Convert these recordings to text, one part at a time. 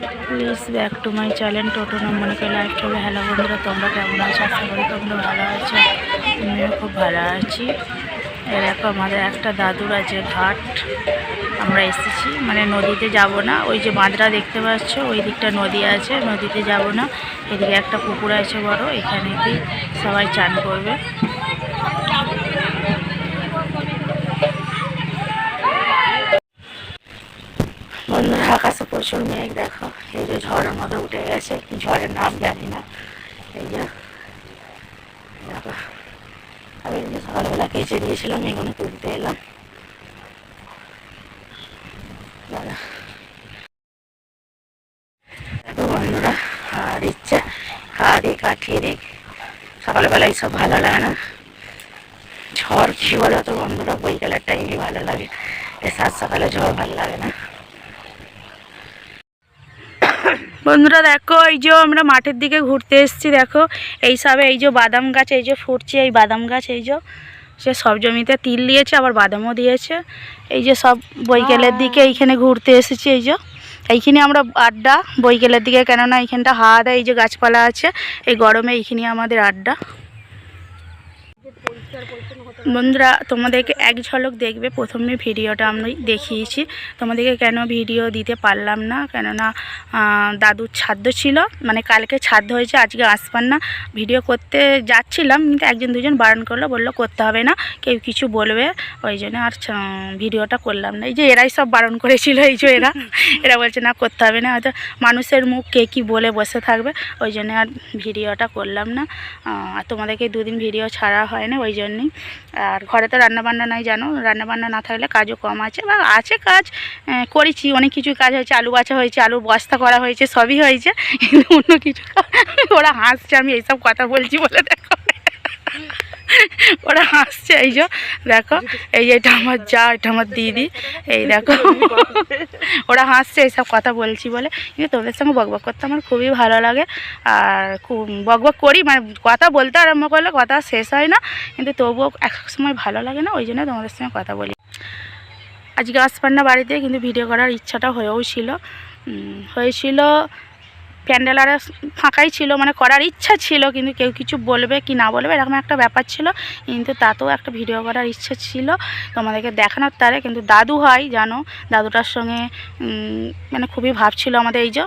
Please back to my channel টোটো নম্বরকে live চলে hello বন্ধুরা, তোমরা কেমন আছো? আশা করি তোমরা ভালো আছো। আমিও খুব ভালো আছি। এরকম আমাদের একটা দাদুর আছে ঘাট। আমরা এসেছি। মানে নদীতে যাব না। ওই যে বাঁধরা দেখতে পাচ্ছ, ওই দিকটা নদী আছে, নদীতে যাব না। এদিকে একটা পুকুর আছে বড়, এখানেতেই সবাই চান করবে বন্ধুরা আকাশে প্রচুর মেঘ দেখো। এই যে ঝড়ের মতো উঠে গেছে ঝড়ের নাম জানি না। এই যে, দেখো। আমি সকালবেলা কেচে দিয়েছিলাম, এগুলো তুলতে এলাম। বন্ধুরা খাওয়া দিচ্ছে খাওয়া দিয়ে কাটিয়ে দিই সকালবেলা এইসব ভালো লাগে না। ঝড় কি বলো তো বন্ধুরা, বৈকালের টাইমে ভালো লাগে। সাত সকালে ঝড় ভালো লাগে না। বন্ধুরা দেখো এই যে আমরা মাঠের দিকে ঘুরতে এসেছি দেখো। এই সবে এই যে বাদাম গাছ এই যে ফুটছে এই বাদাম গাছ এই যে। সে সব জমিতে তিল দিয়েছে আবার বাদামও দিয়েছে। এই যে সব বৈকালের দিকে এইখানে ঘুরতে এসেছি এই যে। এইখানে আমরা আড্ডা বৈকালের দিকে কেননা এইখানটা হাওয়া দেয় এই যে গাছপালা আছে এই গরমে এইখানে আমাদের আড্ডা। বন্ধুরা তোমাদেরকে এক ঝলক দেখবে। প্রথমে ভিডিওটা আমি দেখিয়েছি। তোমাদেরকে কেন ভিডিও দিতে পারলাম না? কেননা দাদুর ছাদ্য ছিল। মানে কালকে ছাদ্য হয়েছে আজকে আসবার না। ভিডিও করতে যাচ্ছিলাম কিন্তু একজন দুজন বারণ করল বলল করতে হবে না কেউ কিছু বলবে। ওই জন্য আর ভিডিওটা করলাম না। এই যে এরাই সব বারণ করেছিল এই যে এরা। এরা বলছে না করতে হবে না। হয়তো মানুষের মুখ কে কী বলে বসে থাকবে। ওই জন্য আর ভিডিওটা করলাম না। আর তোমাদেরকে দুদিন ভিডিও ছাড়া হয় না ওই জন্যই। আর ঘরে তো রান্নাবান্না নাই, জানো? রান্নাবান্না না থাকলে কাজও কম আছে। বা আছে কাজ করেছি, অনেক কিছু কাজ হয়েছে, আলু বাছা হয়েছে, আলু বস্তা করা হয়েছে, সবই হয়েছে, কিন্তু অন্য কিছু ওরা হাসছে, আমি এইসব কথা বলছি বলে দেখো। ওরা হাসছে, এই যে, দেখো, এই যে এটা আমার যা, এটা আমার দিদি, এই দেখো। ওরা হাসছে এইসব কথা বলছি বলে। কিন্তু তোদের সঙ্গে বকবক করতে আমার খুবই ভালো লাগে। আর খুব বকবক করি মানে কথা বলতে আরম্ভ করলে কথা শেষ হয় না। কিন্তু তবুও এক সময় ভালো লাগে না, ওই জন্য তোমাদের সঙ্গে কথা বলি। আজকে আসবার না বাড়িতে কিন্তু ভিডিও করার ইচ্ছাটা হয়েও ছিল। হয়েছিল প্যান্ডেল আর ফাঁকাই ছিল মানে করার ইচ্ছা ছিল কিন্তু কেউ কিছু বলবে কি না বলবে এরকম একটা ব্যাপার ছিল। কিন্তু তাতেও একটা ভিডিও করার ইচ্ছা ছিল তোমাদেরকে দেখানোর তারে। কিন্তু দাদু হয় জানো দাদুটার সঙ্গে মানে খুবই ভাবছিল আমাদের এই যে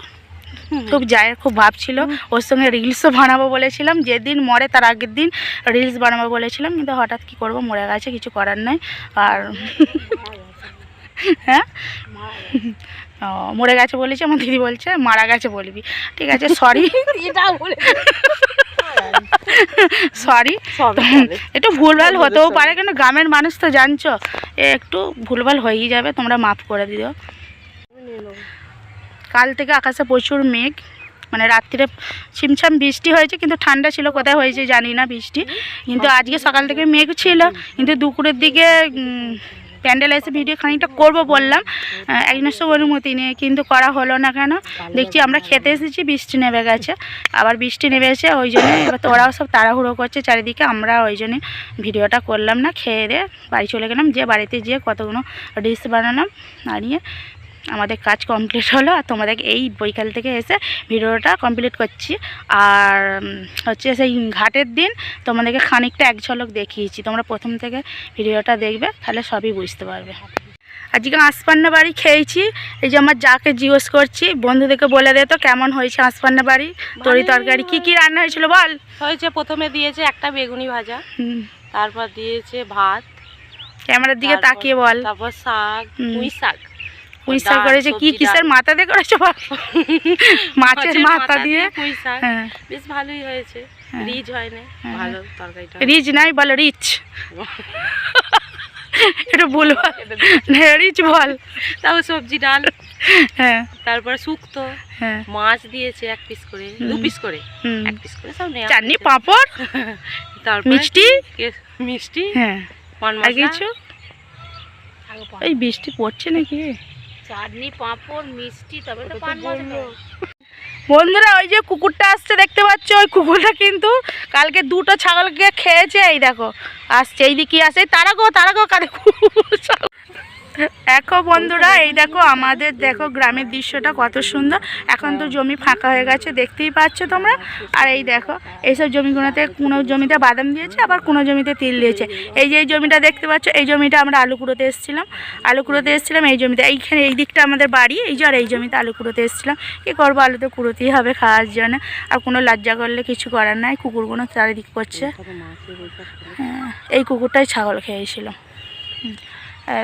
খুব যায় খুব ভাবছিল ওর সঙ্গে রিলসও বানাবো বলেছিলাম যেদিন মরে তার আগের দিন রিলস বানাবো বলেছিলাম কিন্তু হঠাৎ কি করব মরে গেছে কিছু করার নাই। আর হ্যাঁ? মরে গেছে বলেছি আমার দিদি বলছে মারা গেছে বলবি। ঠিক আছে সরি সরি একটু ভুলভাল হতেও পারে কেন গ্রামের মানুষ তো জানছো এ একটু ভুলভাল হয়েই যাবে তোমরা মাফ করে দিও। কাল থেকে আকাশে প্রচুর মেঘ মানে রাত্রিরে ছিমছাম বৃষ্টি হয়েছে কিন্তু ঠান্ডা ছিল কোথায় হয়েছে জানি না বৃষ্টি। কিন্তু আজকে সকাল থেকে মেঘ ছিল কিন্তু দুপুরের দিকে প্যান্ডেল এসে ভিডিও খানিকটা করব বললাম। আহ, একজনের সব অনুমতি নিয়ে কিন্তু করা হলো না কেন? দেখছি আমরা খেতে এসেছি বৃষ্টি নেমে গেছে। আবার বৃষ্টি নেমেছে ওই জন্য এবার তো ওরাও সব তাড়াহুড়ো করছে চারিদিকে আমরা ওই জন্যে ভিডিওটা করলাম না খেয়ে দিয়ে বাড়ি চলে গেলাম যে বাড়িতে যেয়ে কতগুলো ডিশ বানালাম বানিয়ে আমাদের কাজ কমপ্লিট হলো আর তোমাদের এই বৈকাল থেকে এসে ভিডিওটা কমপ্লিট করছি। আর হচ্ছে সেই ঘাটের দিন তোমাদেরকে খানিকটা এক ঝলক দেখিয়েছি। তোমরা প্রথম থেকে ভিডিওটা দেখবে তাহলে সবই বুঝতে পারবে। আজকে আঁশপান্না বাড়ি খেয়েছি। এই যে আমার যাকে জিজ্ঞেস করছি বন্ধুদেরকে বলে দে তো কেমন হয়েছে আঁশপান্না বাড়ি তরি তরকারি কি কি রান্না হয়েছিল বল? হয়েছে প্রথমে দিয়েছে একটা বেগুনি ভাজা তারপর দিয়েছে ভাত। ক্যামেরার দিকে তাকিয়ে বল। তারপর শাক। পুঁই শাক। পুঁই শাক করেছে কি কিসের মাথা দিয়ে করেছ মাছের মাথা দিয়ে? হ্যাঁ। বেশ ভালোই হয়েছে। হ্যাঁ। রিচ হয় না হ্যাঁ। ভালো তরকারিটা রিচ নাই বল রিচ। এটা ভুল বল। রিচ বল। তাও সবজি ডাল। হ্যাঁ। তারপর শুক্তো। হ্যাঁ। মাছ দিয়েছে এক পিস করে দু পিস করে। এক পিস করে সব নেওয়া চাটনি। পাঁপড়? তারপর মিষ্টি? মিষ্টি? হ্যাঁ। আর কিছু? এই বৃষ্টি পড়ছে নাকি? চাটনি পাঁপড় মিষ্টি তবে তো পান। বন্ধুরা ওই যে কুকুরটা আসছে দেখতে পাচ্ছ ওই কুকুরটা কিন্তু কালকে দুটো ছাগলকে খেয়েছে এই দেখো আসছে এই দিকে আসে তারা গো তারা গো কারে কুকুর। দেখো বন্ধুরা এই দেখো আমাদের দেখো গ্রামের দৃশ্যটা কত সুন্দর। এখন তো জমি ফাঁকা হয়ে গেছে দেখতেই পাচ্ছ তোমরা। আর এই দেখো এইসব জমিগুলোতে কোনো জমিতে বাদাম দিয়েছে আবার কোনো জমিতে তিল দিয়েছে। এই যে এই জমিটা দেখতে পাচ্ছ এই জমিটা আমরা আলু কুড়োতে এসেছিলাম। আলু কুড়োতে এসেছিলাম এই জমিতে। এইখানে এই দিকটা আমাদের বাড়ি এই যে আর এই জমিতে আলু কুড়োতে এসেছিলাম। কী করব আলুতে কুড়োতেই হবে খাওয়ার জন্য। আর কোনো লজ্জা করলে কিছু করার নাই কুকুরগুলো চারিদিক করছে। হ্যাঁ, এই কুকুরটাই ছাগল খেয়েছিল। হুম।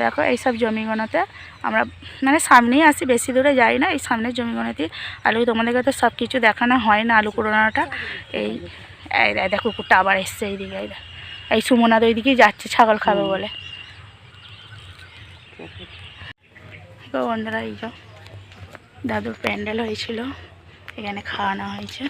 দেখো এইসব জমিগুলোতে আমরা মানে সামনেই আসি বেশি দূরে যাই না। এই সামনের জমিগুলোতে আলু তোমাদেরকে তো সব কিছু দেখানো হয় না আলু কুড়োনোটা। এই দেখ কুকুরটা আবার এসছে এইদিকে এই সুমনাদ ওইদিকেই যাচ্ছে ছাগল খাবে বলে। বন্ধুরা এই দাদুর প্যান্ডেল হয়েছিল এখানে খাওয়ানো হয়েছে।